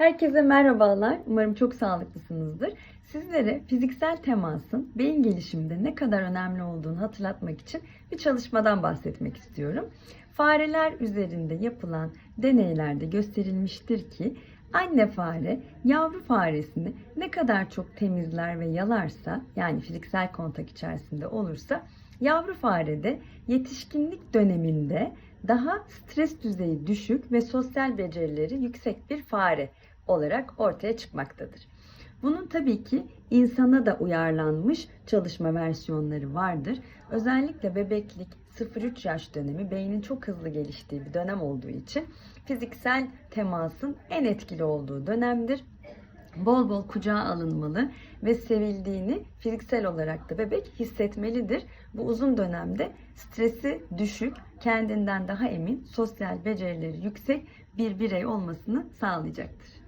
Herkese merhabalar. Umarım çok sağlıklısınızdır. Sizlere fiziksel temasın beyin gelişiminde ne kadar önemli olduğunu hatırlatmak için bir çalışmadan bahsetmek istiyorum. Fareler üzerinde yapılan deneylerde gösterilmiştir ki anne fare yavru faresini ne kadar çok temizler ve yalarsa yani fiziksel kontak içerisinde olursa yavru farede yetişkinlik döneminde daha stres düzeyi düşük ve sosyal becerileri yüksek bir fare olarak ortaya çıkmaktadır. Bunun tabii ki insana da uyarlanmış çalışma versiyonları vardır. Özellikle bebeklik 0-3 yaş dönemi beynin çok hızlı geliştiği bir dönem olduğu için fiziksel temasın en etkili olduğu dönemdir. Bol bol kucağa alınmalı ve sevildiğini fiziksel olarak da bebek hissetmelidir. Bu uzun dönemde stresi düşük, kendinden daha emin, sosyal becerileri yüksek bir birey olmasını sağlayacaktır.